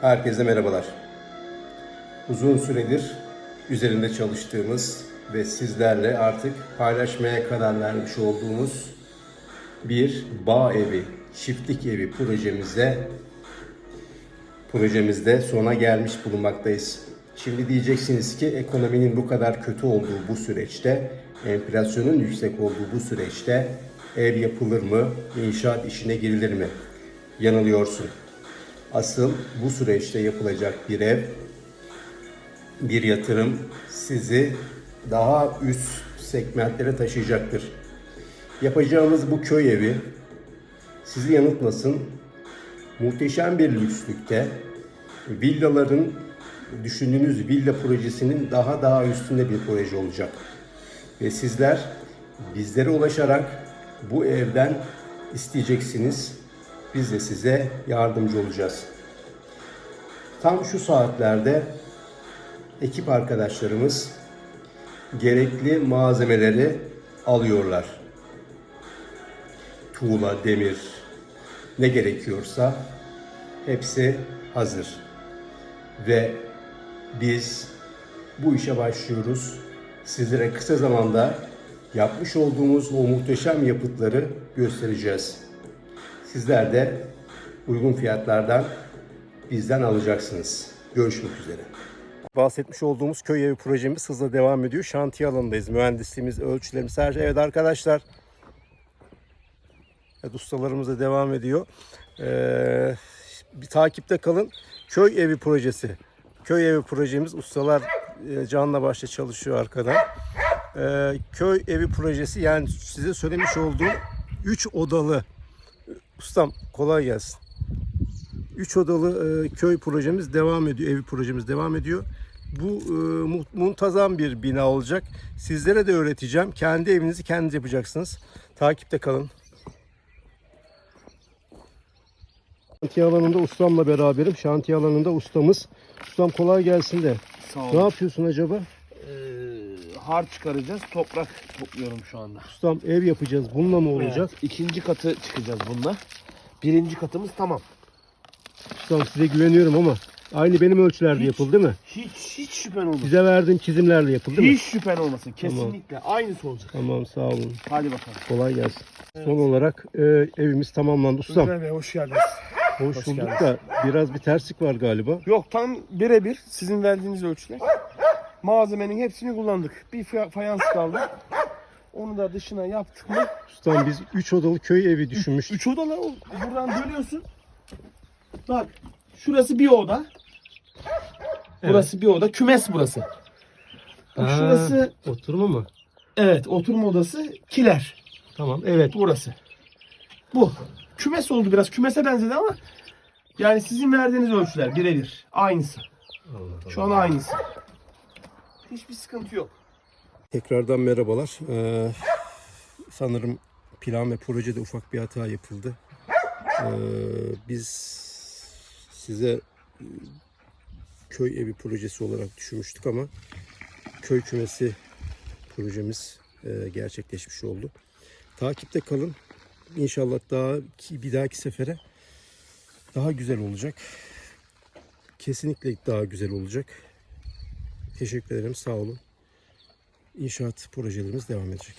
Herkese merhabalar. Uzun süredir üzerinde çalıştığımız ve sizlerle artık paylaşmaya karar vermiş olduğumuz bir bağ evi, çiftlik evi projemizde projemizde sona gelmiş bulunmaktayız. Şimdi diyeceksiniz ki ekonominin bu kadar kötü olduğu bu süreçte, enflasyonun yüksek olduğu bu süreçte ev yapılır mı, inşaat işine girilir mi? Yanılıyorsun. Asıl bu süreçte yapılacak bir ev, bir yatırım sizi daha üst segmentlere taşıyacaktır. Yapacağımız bu köy evi sizi yanıltmasın, muhteşem bir lükslükte villaların düşündüğünüz villa projesinin daha daha üstünde bir proje olacak. Ve sizler bizlere ulaşarak bu evden isteyeceksiniz. Biz de size yardımcı olacağız. Tam şu saatlerde ekip arkadaşlarımız gerekli malzemeleri alıyorlar. Tuğla, demir, ne gerekiyorsa hepsi hazır. Ve biz bu işe başlıyoruz. Sizlere kısa zamanda yapmış olduğumuz o muhteşem yapıtları göstereceğiz. Sizler de uygun fiyatlardan bizden alacaksınız. Görüşmek üzere. Bahsetmiş olduğumuz köy evi projemiz hızla devam ediyor. Şantiye alanındayız. Mühendisliğimiz, ölçülerimiz her şey. Evet arkadaşlar. Evet ustalarımız da devam ediyor. Ee, bir takipte kalın. Köy evi projesi. Köy evi projemiz ustalar e, canla başla çalışıyor arkada. Ee, köy evi projesi yani size söylemiş olduğum 3 odalı ustam kolay gelsin. 3 odalı e, köy projemiz devam ediyor. Evi projemiz devam ediyor. Bu e, mu- muntazam bir bina olacak. Sizlere de öğreteceğim. Kendi evinizi kendiniz yapacaksınız. Takipte kalın. Şantiye alanında ustamla beraberim. Şantiye alanında ustamız. Ustam kolay gelsin de. Sağ Ne olun. yapıyorsun acaba? Har çıkaracağız. Toprak topluyorum şu anda. Ustam ev yapacağız. Bununla mı olacak? Evet, İkinci katı çıkacağız bununla. Birinci katımız tamam. Ustam size güveniyorum ama aynı benim ölçülerde Hiç. yapıldı değil mi? Hiç hiç şüphen olmasın. Bize verdiğin çizimlerle yapıldı değil mi? Hiç şüphen olmasın. Kesinlikle aynısı olacak. Tamam sağ olun. Hadi bakalım. Kolay gelsin. Son olarak e, evimiz tamamlandı. Ustam Bey hoş geldiniz. hoş, hoş bulduk geldiniz. da biraz bir terslik var galiba. Yok tam birebir sizin verdiğiniz ölçüler. Malzemenin hepsini kullandık. Bir fa- fayans kaldı. Onu da dışına yaptık mı? Ustam biz 3 odalı köy evi düşünmüştük. Üç odalı o- buradan dönüyorsun. Bak şurası bir oda. Burası bir oda. Kümes burası. Bak Ha, şurası Oturma mı? evet oturma odası kiler. Tamam evet. Burası. Bu. Kümes oldu biraz. Kümese benzedi ama yani sizin verdiğiniz ölçüler birebir. Aynısı. Şu an aynısı. Hiçbir sıkıntı yok. Tekrardan merhabalar. Ee, sanırım plan ve projede ufak bir hata yapıldı. Ee, biz size e, köy evi projesi olarak düşünmüştük ama köy kümesi projemiz e, gerçekleşmiş oldu. Takipte kalın. İnşallah daha bir dahaki sefere daha güzel olacak. Kesinlikle daha güzel olacak. Teşekkür ederim. Sağ olun. İnşaat projelerimiz devam edecek.